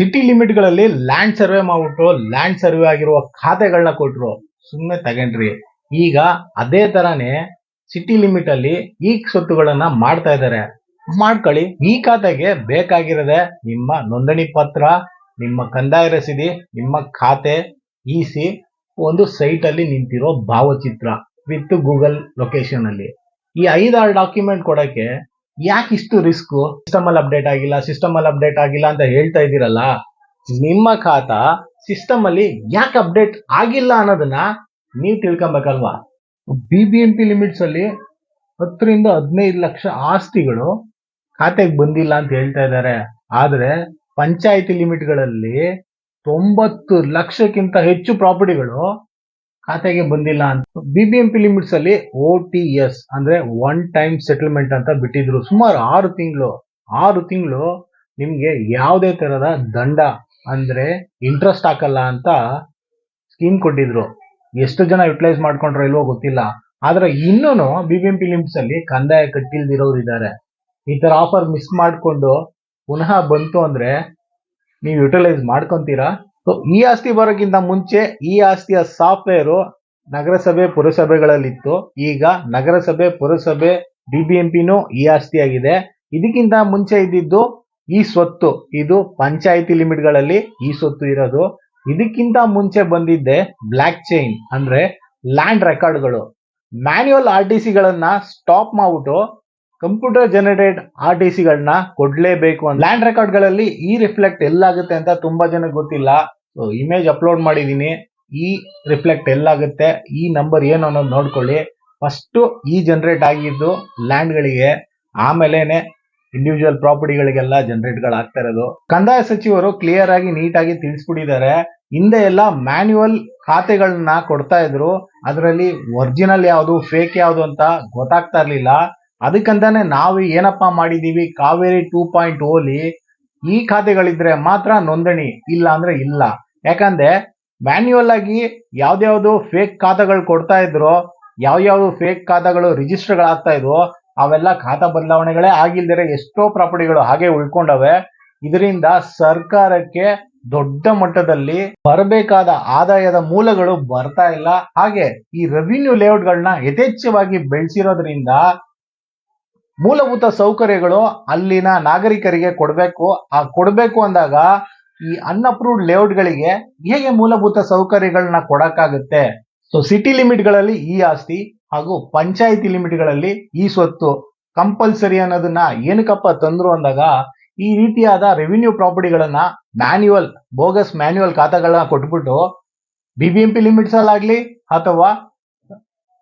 City ಲಿಮಿಟ್ಗಳಲ್ಲಿ land survey ಮಾಡ್ಬಿಟ್ಟು land survey ಆಗಿರುವ ಖಾತೆಗಳನ್ನ ಕೊಟ್ಟರು ಸುಮ್ಮನೆ ತಗೊಂಡ್ರಿ. ಈಗ ಅದೇ ತರಾನೇ ಸಿಟಿ ಲಿಮಿಟ್ ಅಲ್ಲಿ ಈ ಸ್ವತ್ತುಗಳನ್ನ ಮಾಡ್ತಾ ಇದ್ದಾರೆ. ಮಾಡ್ಕೊಳ್ಳಿ. ಈ ಖಾತೆಗೆ ಬೇಕಾಗಿರೋದೆ ನಿಮ್ಮ ನೋಂದಣಿ ಪತ್ರ, ನಿಮ್ಮ ಕಂದಾಯ ರಸೀದಿ, ನಿಮ್ಮ ಖಾತೆ ಇಸಿ ಒಂದು ಸೈಟ್ ಅಲ್ಲಿ ನಿಂತಿರೋ ಭಾವಚಿತ್ರ ವಿತ್ ಗೂಗಲ್ ಲೊಕೇಶನ್ ಅಲ್ಲಿ ಈ ಐದಾರು ಡಾಕ್ಯುಮೆಂಟ್ ಕೊಡಕ್ಕೆ ಯಾಕೆ ಇಷ್ಟು ರಿಸ್ಕ್ ಸಿಸ್ಟಮ್ ಅಲ್ಲಿ ಅಪ್ಡೇಟ್ ಆಗಿಲ್ಲ ಸಿಸ್ಟಮ್ ಅಲ್ಲಿ ಅಪ್ಡೇಟ್ ಆಗಿಲ್ಲ ಅಂತ ಹೇಳ್ತಾ ಇದ್ದೀರಲ್ಲ, ನಿಮ್ಮ ಖಾತಾ ಸಿಸ್ಟಮ್ ಅಲ್ಲಿ ಯಾಕೆ ಅಪ್ಡೇಟ್ ಆಗಿಲ್ಲ ಅನ್ನೋದನ್ನ ನೀವು ತಿಳ್ಕೊಬೇಕಲ್ವಾ? B B M P limits ಅಲ್ಲಿ ಹತ್ತರಿಂದ ಹದಿನೈದು ಲಕ್ಷ ಆಸ್ತಿಗಳು ಖಾತೆಗೆ ಬಂದಿಲ್ಲ ಅಂತ ಹೇಳ್ತಾ ಇದ್ದಾರೆ. ಆದ್ರೆ ಪಂಚಾಯಿತಿ ಲಿಮಿಟ್ಗಳಲ್ಲಿ ತೊಂಬತ್ತು ಲಕ್ಷಕ್ಕಿಂತ ಹೆಚ್ಚು ಪ್ರಾಪರ್ಟಿಗಳು ಖಾತೆಗೆ ಬಂದಿಲ್ಲ ಅಂತ. B B M P limits ಅಲ್ಲಿ ಓ ಟಿ ಎಸ್ ಅಂದ್ರೆ ಒನ್ ಟೈಮ್ ಸೆಟಲ್ಮೆಂಟ್ ಅಂತ ಬಿಟ್ಟಿದ್ರು. ಸುಮಾರು ಆರು ತಿಂಗಳು ಆರು ತಿಂಗಳು ನಿಮ್ಗೆ ಯಾವುದೇ ತರದ ದಂಡ ಅಂದ್ರೆ ಇಂಟ್ರೆಸ್ಟ್ ಹಾಕಲ್ಲ ಅಂತ ಸ್ಕೀಮ್ ಕೊಟ್ಟಿದ್ರು. ಎಷ್ಟು ಜನ ಯುಟಿಲೈಸ್ ಮಾಡ್ಕೊಂಡ್ರೋ ಇಲ್ವೋ ಗೊತ್ತಿಲ್ಲ. ಆದ್ರೆ ಇನ್ನೂ B B M P limits ಅಲ್ಲಿ ಕಂದಾಯ ಕಟ್ಟಿಲ್ದಿರೋರು ಇದ್ದಾರೆ ಈ ತರ ಆಫರ್ ಮಿಸ್ ಮಾಡಿಕೊಂಡು ಪುನಃ ಬಂತು ಅಂದ್ರೆ ನೀವು ಯುಟಿಲೈಸ್ ಮಾಡ್ಕೊಂತೀರಾ? ಸೊ ಈ ಆಸ್ತಿ ಬರೋಕ್ಕಿಂತ ಮುಂಚೆ ಈ ಆಸ್ತಿಯ ಸಾಫ್ಟ್ವೇರು ನಗರಸಭೆ, ಪುರಸಭೆಗಳಲ್ಲಿತ್ತು. ಈಗ ನಗರಸಭೆ, ಪುರಸಭೆ ಬಿಬಿಎಂಪಿನೂ ಈ ಆಸ್ತಿ ಆಗಿದೆ ಇದಕ್ಕಿಂತ ಮುಂಚೆ ಇದ್ದಿದ್ದು ಈ ಸ್ವತ್ತು. ಇದು ಪಂಚಾಯಿತಿ ಲಿಮಿಟ್ಗಳಲ್ಲಿ ಈ ಸ್ವತ್ತು ಇರೋದು. ಇದಕ್ಕಿಂತ ಮುಂಚೆ ಬಂದಿದ್ದೆ ಬ್ಲ್ಯಾಕ್ ಚೈನ್ ಅಂದ್ರೆ ಲ್ಯಾಂಡ್ ರೆಕಾರ್ಡ್ಗಳು. ಮ್ಯಾನ್ಯುಯಲ್ ಆರ್ ಟಿ ಸಿಗಳನ್ನ ಸ್ಟಾಪ್ ಮಾಡ್ಬಿಟ್ಟು ಕಂಪ್ಯೂಟರ್ ಜನರೇಟ್ ಆರ್ ಟಿ ಸಿಗಳನ್ನ ಕೊಡ್ಲೇಬೇಕು ಅಂತ. ಲ್ಯಾಂಡ್ ರೆಕಾರ್ಡ್ಗಳಲ್ಲಿ ಈ ರಿಫ್ಲೆಕ್ಟ್ ಎಲ್ಲಾಗುತ್ತೆ ಅಂತ ತುಂಬಾ ಜನಕ್ಕೆ ಗೊತ್ತಿಲ್ಲ. ಸೊ ಇಮೇಜ್ ಅಪ್ಲೋಡ್ ಮಾಡಿದ್ದೀನಿ ಈ ರಿಫ್ಲೆಕ್ಟ್ ಎಲ್ಲಾಗುತ್ತೆ. ಈ ನಂಬರ್ ಏನು ಅನ್ನೋದು ನೋಡ್ಕೊಳ್ಳಿ. ಫಸ್ಟ್ ಈ ಜನರೇಟ್ ಆಗಿದ್ದು ಲ್ಯಾಂಡ್ಗಳಿಗೆ ಆಮೇಲೆನೆ ಇಂಡಿವಿಜುವಲ್ ಪ್ರಾಪರ್ಟಿಗಳಿಗೆಲ್ಲ ಜನರೇಟ್ಗಳು ಆಗ್ತಾ ಇರೋದು. ಕಂದಾಯ ಸಚಿವರು ಕ್ಲಿಯರ್ ಆಗಿ ನೀಟಾಗಿ ತಿಳಿಸ್ಬಿಟ್ಟಿದ್ದಾರೆ. ಹಿಂದೆ ಎಲ್ಲ ಮ್ಯಾನ್ಯುವಲ್ ಖಾತೆಗಳನ್ನ ಕೊಡ್ತಾ ಇದ್ರು. ಅದರಲ್ಲಿ ಒರಿಜಿನಲ್ ಯಾವುದು ಫೇಕ್ ಯಾವುದು ಅಂತ ಗೊತ್ತಾಗ್ತಾ ಇರ್ಲಿಲ್ಲ. ಅದಕ್ಕಂತಾನೆ ನಾವು ಏನಪ್ಪಾ ಮಾಡಿದೀವಿ? ಕಾವೇರಿ ಟೂ ಪಾಯಿಂಟ್ ಓಲಿ ಈ ಖಾತೆಗಳಿದ್ರೆ ಮಾತ್ರ ನೋಂದಣಿ ಇಲ್ಲ ಅಂದ್ರೆ ಇಲ್ಲ. ಯಾಕಂದ್ರೆ ಮ್ಯಾನ್ಯುವಲ್ ಆಗಿ ಯಾವ್ದ್ಯಾವ್ದು ಫೇಕ್ ಖಾತೆಗಳು ಕೊಡ್ತಾ ಇದ್ರು, ಯಾವ್ಯಾವ್ದು ಫೇಕ್ ಖಾತೆಗಳು ರಿಜಿಸ್ಟರ್ ಇದ್ರು ಇದ್ವು ಅವೆಲ್ಲ ಖಾತಾ ಬದಲಾವಣೆಗಳೇ ಆಗಿಲ್ದಿರ ಎಷ್ಟೋ ಪ್ರಾಪರ್ಟಿಗಳು ಹಾಗೆ ಉಳ್ಕೊಂಡವೆ. ಇದರಿಂದ ಸರ್ಕಾರಕ್ಕೆ ದೊಡ್ಡ ಮಟ್ಟದಲ್ಲಿ ಬರಬೇಕಾದ ಆದಾಯದ ಮೂಲಗಳು ಬರ್ತಾ ಇಲ್ಲ. ಹಾಗೆ ಈ ರೆವಿನ್ಯೂ ಲೇಔಟ್ಗಳನ್ನ ಯಥೇಚ್ಛವಾಗಿ ಬೆಳೆಸಿರೋದ್ರಿಂದ ಮೂಲಭೂತ ಸೌಕರ್ಯಗಳು ಅಲ್ಲಿನ ನಾಗರಿಕರಿಗೆ ಕೊಡಬೇಕು. ಆ ಕೊಡಬೇಕು ಅಂದಾಗ ಈ ಅನ್ಅಪ್ರೂವ್ಡ್ ಲೇಔಟ್ಗಳಿಗೆ ಹೇಗೆ ಮೂಲಭೂತ ಸೌಕರ್ಯಗಳನ್ನ ಕೊಡಕ್ಕಾಗುತ್ತೆ? ಸೊ ಸಿಟಿ ಲಿಮಿಟ್ಗಳಲ್ಲಿ ಈ ಆಸ್ತಿ ಹಾಗೂ ಪಂಚಾಯಿತಿ ಲಿಮಿಟ್ಗಳಲ್ಲಿ ಈ ಸ್ವತ್ತು. ಕಂಪಲ್ಸರಿ ಅನ್ನೋದನ್ನ ಏನಕ್ಕಪ್ಪ ತಂದ್ರು ಅಂದಾಗ ಈ ರೀತಿಯಾದ ರೆವಿನ್ಯೂ ಪ್ರಾಪರ್ಟಿಗಳನ್ನ ಮ್ಯಾನ್ಯುವಲ್ ಬೋಗಸ್ ಮ್ಯಾನ್ಯುವಲ್ ಖಾತಾಗಳನ್ನ ಕೊಟ್ಬಿಟ್ಟು ಬಿ ಬಿ ಬಿಬಿಎಂಪಿ ಲಿಮಿಟ್ಸ್ ಅಲ್ಲಾಗ್ಲಿ ಅಥವಾ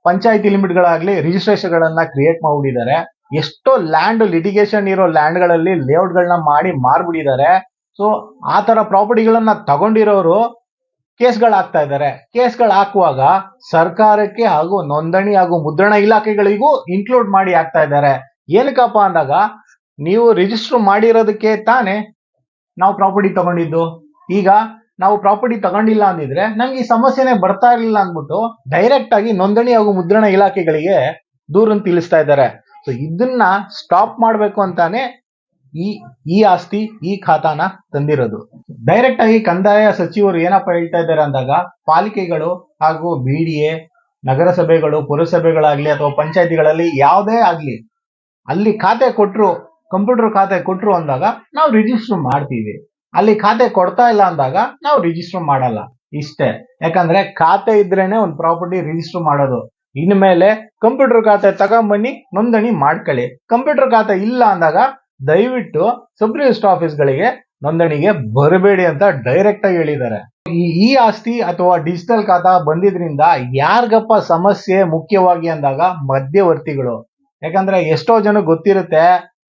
ಪಂಚಾಯಿತಿ ಲಿಮಿಟ್ಗಳಾಗ್ಲಿ ರಿಜಿಸ್ಟ್ರೇಷನ್ ಗಳನ್ನ ಕ್ರಿಯೇಟ್ ಮಾಡ್ಬಿಟ್ಟಿದ್ದಾರೆ. ಎಷ್ಟೋ ಲ್ಯಾಂಡ್ ಲಿಟಿಗೇಷನ್ ಇರೋ ಲ್ಯಾಂಡ್ಗಳಲ್ಲಿ ಲೇಔಟ್ ಗಳನ್ನ ಮಾಡಿ ಮಾರ್ಬಿಟ್ಟಿದ್ದಾರೆ. ಸೊ ಆ ತರ ಪ್ರಾಪರ್ಟಿಗಳನ್ನ ತಗೊಂಡಿರೋರು ಕೇಸ್ಗಳಾಗ್ತಾ ಹಾಕ್ತಾ ಇದ್ದಾರೆ. ಕೇಸ್ಗಳು ಹಾಕುವಾಗ ಸರ್ಕಾರಕ್ಕೆ ಹಾಗೂ ನೋಂದಣಿ ಹಾಗೂ ಮುದ್ರಣ ಇಲಾಖೆಗಳಿಗೂ ಇನ್ಕ್ಲೂಡ್ ಮಾಡಿ ಹಾಕ್ತಾ ಇದ್ದಾರೆ. ಏನಕ್ಕಪ್ಪ ಅಂದಾಗ, ನೀವು ರಿಜಿಸ್ಟರ್ ಮಾಡಿರೋದಕ್ಕೆ ತಾನೇ ನಾವು ಪ್ರಾಪರ್ಟಿ ತಗೊಂಡಿದ್ದು. ಈಗ ನಾವು ಪ್ರಾಪರ್ಟಿ ತಗೊಂಡಿಲ್ಲ ಅಂದಿದ್ರೆ ನಂಗೆ ಈ ಸಮಸ್ಯೆನೆ ಬರ್ತಾ ಇರಲಿಲ್ಲ ಅಂದ್ಬಿಟ್ಟು ಡೈರೆಕ್ಟ್ ಆಗಿ ನೋಂದಣಿ ಹಾಗೂ ಮುದ್ರಣ ಇಲಾಖೆಗಳಿಗೆ ದೂರನ್ನು ತಿಳಿಸ್ತಾ ಇದ್ದಾರೆ. ಸೊ ಇದನ್ನ ಸ್ಟಾಪ್ ಮಾಡಬೇಕು ಅಂತಾನೆ ಈ ಈ ಆಸ್ತಿ, ಈ ಖಾತಾನ ತಂದಿರೋದು. ಡೈರೆಕ್ಟ್ ಆಗಿ ಕಂದಾಯ ಸಚಿವರು ಏನಪ್ಪ ಹೇಳ್ತಾ ಇದ್ದಾರೆ ಅಂದಾಗ, ಪಾಲಿಕೆಗಳು ಹಾಗೂ ಬಿ ಡಿ ಎ ನಗರಸಭೆಗಳು, ಪುರಸಭೆಗಳಾಗ್ಲಿ ಅಥವಾ ಪಂಚಾಯತಿಗಳಲ್ಲಿ ಯಾವುದೇ ಆಗ್ಲಿ, ಅಲ್ಲಿ ಖಾತೆ ಕೊಟ್ರು ಕಂಪ್ಯೂಟರ್ ಖಾತೆ ಕೊಟ್ರು ಅಂದಾಗ ನಾವು ರಿಜಿಸ್ಟರ್ ಮಾಡ್ತೀವಿ. ಅಲ್ಲಿ ಖಾತೆ ಕೊಡ್ತಾ ಇಲ್ಲ ಅಂದಾಗ ನಾವು ರಿಜಿಸ್ಟರ್ ಮಾಡಲ್ಲ. ಇಷ್ಟೇ. ಯಾಕಂದ್ರೆ ಖಾತೆ ಇದ್ರೇನೆ ಒಂದು ಪ್ರಾಪರ್ಟಿ ರಿಜಿಸ್ಟರ್ ಮಾಡೋದು. ಇನ್ಮೇಲೆ ಕಂಪ್ಯೂಟರ್ ಖಾತೆ ತಗೊಂಬನ್ನಿ, ನೋಂದಣಿ ಮಾಡ್ಕೊಳ್ಳಿ. ಕಂಪ್ಯೂಟರ್ ಖಾತೆ ಇಲ್ಲ ಅಂದಾಗ ದಯವಿಟ್ಟು ಸಬ್ ರಿಜಿಸ್ಟರ್ ಆಫೀಸ್ಗಳಿಗೆ ನೋಂದಣಿಗೆ ಬರಬೇಡಿ ಅಂತ ಡೈರೆಕ್ಟ್ ಆಗಿ ಹೇಳಿದ್ದಾರೆ. ಈ ಈ ಆಸ್ತಿ ಅಥವಾ ಡಿಜಿಟಲ್ ಖಾತಾ ಬಂದಿದ್ರಿಂದ ಯಾರಿಗಪ್ಪ ಸಮಸ್ಯೆ ಮುಖ್ಯವಾಗಿ ಅಂದಾಗ ಮಧ್ಯವರ್ತಿಗಳು. ಯಾಕಂದ್ರೆ ಎಷ್ಟೋ ಜನ ಗೊತ್ತಿರುತ್ತೆ,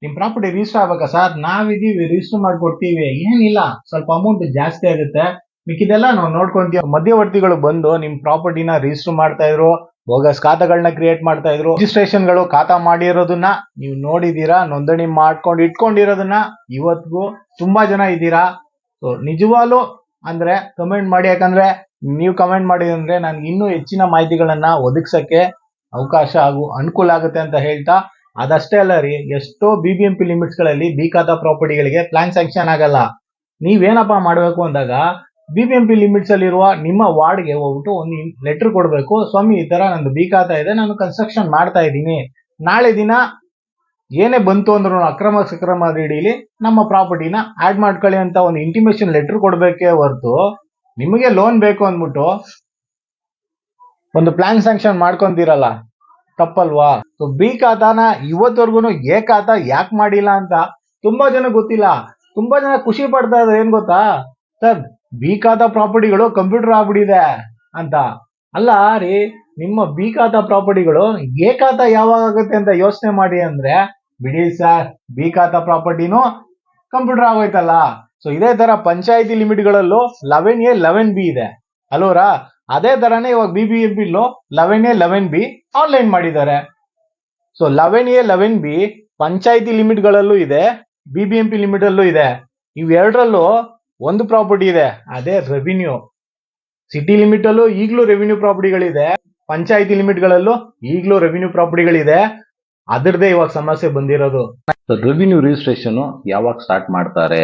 ನಿಮ್ ಪ್ರಾಪರ್ಟಿ ರಿಜಿಸ್ಟರ್ ಆಗ್ಬೇಕಾ ಸರ್? ನಾವಿದೀವಿ ರಿಜಿಸ್ಟರ್ ಮಾಡ್ಕೊಡ್ತೀವಿ. ಏನಿಲ್ಲ, ಸ್ವಲ್ಪ ಅಮೌಂಟ್ ಜಾಸ್ತಿ ಆಗುತ್ತೆ. ಮಿಕ್ಕಿದೆಲ್ಲ ನಾವು ನೋಡ್ಕೊಂತೀವಿ. ಮಧ್ಯವರ್ತಿಗಳು ಬಂದು ನಿಮ್ ಪ್ರಾಪರ್ಟಿನ ರಿಜಿಸ್ಟರ್ ಮಾಡ್ತಾ ಇದ್ರು ಬೋಗಸ್ ಖಾತಾಗಳನ್ನ ಕ್ರಿಯೇಟ್ ಮಾಡ್ತಾ ಇದ್ರು. ರಿಜಿಸ್ಟ್ರೇಷನ್ಗಳು ಖಾತಾ ಮಾಡಿರೋದನ್ನ ನೀವು ನೋಡಿದೀರಾ, ನೋಂದಣಿ ಮಾಡ್ಕೊಂಡು ಇಟ್ಕೊಂಡಿರೋದನ್ನ ಇವತ್ತಿಗೂ ತುಂಬಾ ಜನ ಇದ್ದೀರಾ? ಸೊ ನಿಜವಾಗ್ಲೂ ಅಂದ್ರೆ ಕಮೆಂಟ್ ಮಾಡಿ, ಯಾಕಂದ್ರೆ ನೀವು ಕಮೆಂಟ್ ಮಾಡಿದ್ರೆ ನನ್ಗೆ ಇನ್ನೂ ಹೆಚ್ಚಿನ ಮಾಹಿತಿಗಳನ್ನ ಒದಗಿಸಕ್ಕೆ ಅವಕಾಶ ಹಾಗೂ ಅನುಕೂಲ ಆಗುತ್ತೆ ಅಂತ ಹೇಳ್ತಾ, ಅದಷ್ಟೇ ಅಲ್ಲ ರೀ, ಎಷ್ಟೋ ಬಿ ಬಿ ಎಂ ಪಿ ಲಿಮಿಟ್ಸ್ಗಳಲ್ಲಿ ಬಿ ಖಾತಾ ಪ್ರಾಪರ್ಟಿಗಳಿಗೆ ಪ್ಲಾನ್ ಸ್ಯಾಂಕ್ಷನ್ ಆಗಲ್ಲ. ನೀವೇನಪ್ಪ ಮಾಡಬೇಕು ಅಂದಾಗ B B M P limits ಅಲ್ಲಿರುವ ನಿಮ್ಮ ವಾರ್ಡ್ಗೆ ಹೋಗ್ಬಿಟ್ಟು ಒಂದು ಲೆಟರ್ ಕೊಡಬೇಕು. ಸ್ವಾಮಿ, ಈ ಥರ ನಂದು ಬಿ ಖಾತಾ ಇದೆ. ನಾನು ಕನ್ಸ್ಟ್ರಕ್ಷನ್ ಮಾಡ್ತಾ ಇದ್ದೀನಿ. ನಾಳೆ ದಿನ ಏನೇ ಬಂತು ಅಂದ್ರೂ ಅಕ್ರಮ ಸಕ್ರಮ ಅಡಿಯಲ್ಲಿ ನಮ್ಮ ಪ್ರಾಪರ್ಟಿನ ಆಡ್ ಮಾಡ್ಕೊಳ್ಳಿ ಅಂತ ಒಂದು ಇಂಟಿಮೇಷನ್ ಲೆಟರ್ ಕೊಡಬೇಕೇ ಹೊರತು ನಿಮಗೆ ಲೋನ್ ಬೇಕು ಅಂದ್ಬಿಟ್ಟು ಒಂದು ಪ್ಲಾನ್ ಸ್ಯಾಂಕ್ಷನ್ ಮಾಡ್ಕೊಂತೀರಲ್ಲ? ತಪ್ಪಲ್ವಾ? ಸೊ ಬಿ ಖಾತಾನ ಇವತ್ತವರೆಗೂ ಎ ಖಾತ ಯಾಕೆ ಮಾಡಿಲ್ಲ ಅಂತ ತುಂಬಾ ಜನ ಗೊತ್ತಿಲ್ಲ. ತುಂಬಾ ಜನ ಖುಷಿ ಪಡ್ತಾ ಇದ್ದಾರೆ. ಏನ್ ಗೊತ್ತಾ? ಸರ್ ಬಿ ಖಾತಾ ಪ್ರಾಪರ್ಟಿಗಳು ಕಂಪ್ಯೂಟರ್ ಆಗ್ಬಿಟ್ಟಿದೆ ಅಂತ. ಅಲ್ಲ ರೀ, ನಿಮ್ಮ ಬಿ ಖಾತಾ ಪ್ರಾಪರ್ಟಿಗಳು ಏಕಾತ ಯಾವಾಗ ಆಗುತ್ತೆ ಅಂತ ಯೋಚನೆ ಮಾಡಿ ಅಂದ್ರೆ, ಬಿಡಿ ಸರ್ ಬಿ ಖಾತಾ ಪ್ರಾಪರ್ಟಿನೂ ಕಂಪ್ಯೂಟರ್ ಆಗೋಯ್ತಲ್ಲ. ಸೊ ಇದೇ ತರ ಪಂಚಾಯತಿ ಲಿಮಿಟ್ಗಳಲ್ಲೂ ಲೆವೆನ್ ಎ ಲೆವೆನ್ ಬಿ ಇದೆ. ಅಲ್ವರಾ ಅದೇ ತರನೇ ಇವಾಗ B B M ಪಿಲು eleven A eleven B online ಮಾಡಿದ್ದಾರೆ. So eleven A eleven B ಪಂಚಾಯತಿ ಲಿಮಿಟ್ಗಳಲ್ಲೂ ಇದೆ B B M P limit ಅಲ್ಲೂ ಇದೆ. ಇವೆರಡರಲ್ಲೂ ಒಂದು ಪ್ರಾಪರ್ಟಿ ಇದೆ, ಅದೇ ರೆವಿನ್ಯೂ ಸಿಟಿ ಲಿಮಿಟ್ ಅಲ್ಲೂ ಈಗಲೂ ರೆವಿನ್ಯೂ ಪ್ರಾಪರ್ಟಿಗಳಿದೆ ಪಂಚಾಯತಿ ಲಿಮಿಟ್ಗಳಲ್ಲೂ ಈಗಲೂ ರೆವಿನ್ಯೂ ಪ್ರಾಪರ್ಟಿಗಳಿದೆ ಅದರದೇ ಇವಾಗ ಸಮಸ್ಯೆ ಬಂದಿರೋದು. ರೆವಿನ್ಯೂ ರಿಜಿಸ್ಟ್ರೇಷನ್ ಯಾವಾಗ ಸ್ಟಾರ್ಟ್ ಮಾಡ್ತಾರೆ?